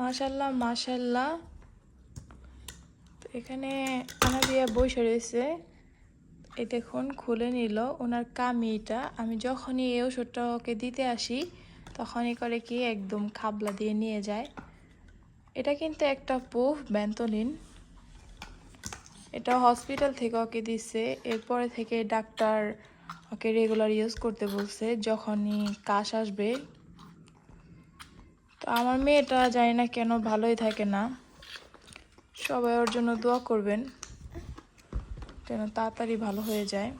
মাশাল্লাহ মাশাল্লাহ তো এখানে আনাবিয়া বসে রয়েছে। এই দেখুন, খুলে নিল। ওনার কামিটা আমি যখনই এই ওষুধটা ওকে দিতে আসি, তখনই করে কি একদম খাবলা দিয়ে নিয়ে যায়। এটা কিন্তু একটা পুফ ব্যান্তলিন এটা হসপিটাল থেকে ওকে দিচ্ছে এরপরে থেকে ডাক্তার ওকে রেগুলার ইউজ করতে বলছে, যখনই কাশ আসবে। আমার মেয়েটা জানি না কেন ভালোই থাকে না। সবাই ওর জন্য দোয়া করবেন, যেন তাড়াতাড়ি ভালো হয়ে যায়।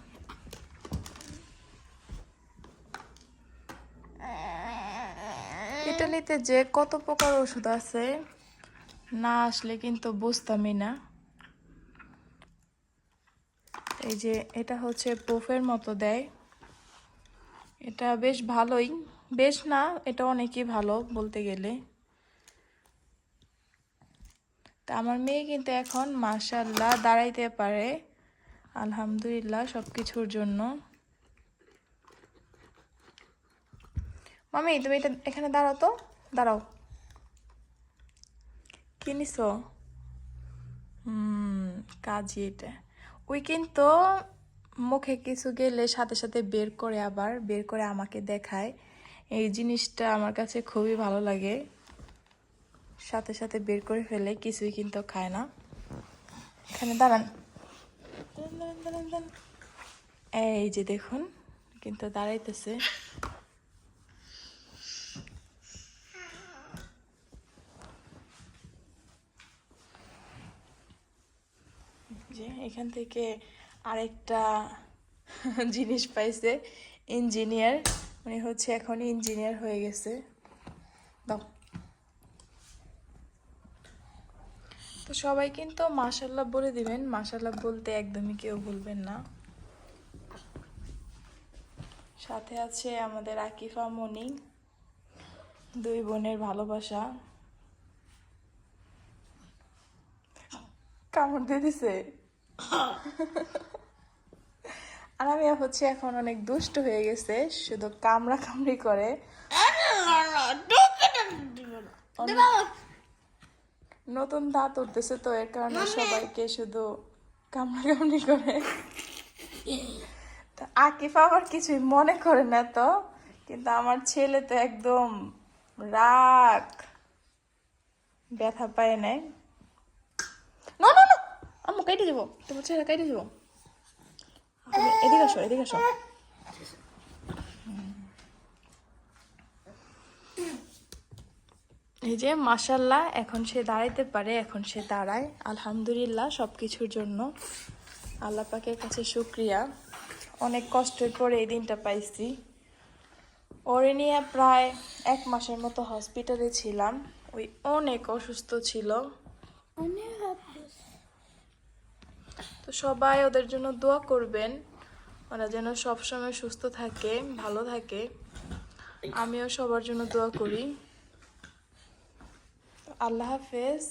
ইটালিতে যে কত প্রকার ওষুধ আছে, না আসলে কিন্তু বুঝতামই না। এই যে এটা হচ্ছে পোফের মতো দেয়। এটা বেশ ভালোই। বেশ না, এটা অনেকই ভালো বলতে গেলে। তা আমার মেয়ে কিন্তু এখন মাশাল্লাহ দাঁড়াইতে পারে, আলহামদুলিল্লাহ সব কিছুর জন্য। মামি, তুমি এটা এখানে দাঁড়াও তো, দাঁড়াও। কি নিছো? কাজই এটা। ওই কিন্তু মুখে কিছু গেলে সাথে সাথে বের করে আবার, বের করে আমাকে দেখায়। এই জিনিসটা আমার কাছে খুবই ভালো লাগে। সাথে সাথে বের করে ফেলে, কিছুই কিন্তু খায় না। এখানে দাঁড়ান। এই যে দেখুন, কিন্তু দাঁড়াইতেছে। এখান থেকে আরেকটা জিনিস পাইছে, ইঞ্জিনিয়ার। মানে হচ্ছে এখন ইঞ্জিনিয়ার হয়ে গেছে। তো সবাই কিন্তু মাশাল্লাহ বলে দিবেন মাশাল্লাহ বলতে একদমই কেউ বলবেন না। সাথে আছে আমাদের আকিফা মনি, দুই বোনের ভালোবাসা। কামড় দিয়ে দিছে। আর আমি হচ্ছে এখন অনেক দুষ্ট হয়ে গেছে শুধু কামড়া কামড়ি করে। নতুন দাঁত উঠতেছে তো এর কারণে সবাইকে শুধু কামড়া কামড়ি করে। আকিফ আবার কিছুই মনে করে না তো কিন্তু আমার ছেলে তো একদম রাগ। ব্যথা পায় নাই। না না না আম্মু কেটে দেবো। তোমার ছেলে কেটে দেবো। এদিকে আসো এদিকে আসো। এই যে মাসাল্লাহ এখন সে দাঁড়াইতে পারে এখন সে দাঁড়ায়। আলহামদুলিল্লাহ সব কিছুর জন্য। আল্লাহ পাকের কাছে শুক্রিয়া। অনেক কষ্টের পরে এই দিনটা পাইছি। ওরে নিয়ে প্রায় এক মাসের মতো হসপিটালে ছিলাম। ওই অনেক অসুস্থ ছিল। তো সবাই ওদের জন্য দোয়া করবেন। ওরা যেন সবসময় সুস্থ থাকে, ভালো থাকে। আমিও সবার জন্য দোয়া করি। আল্লাহ হাফেজ।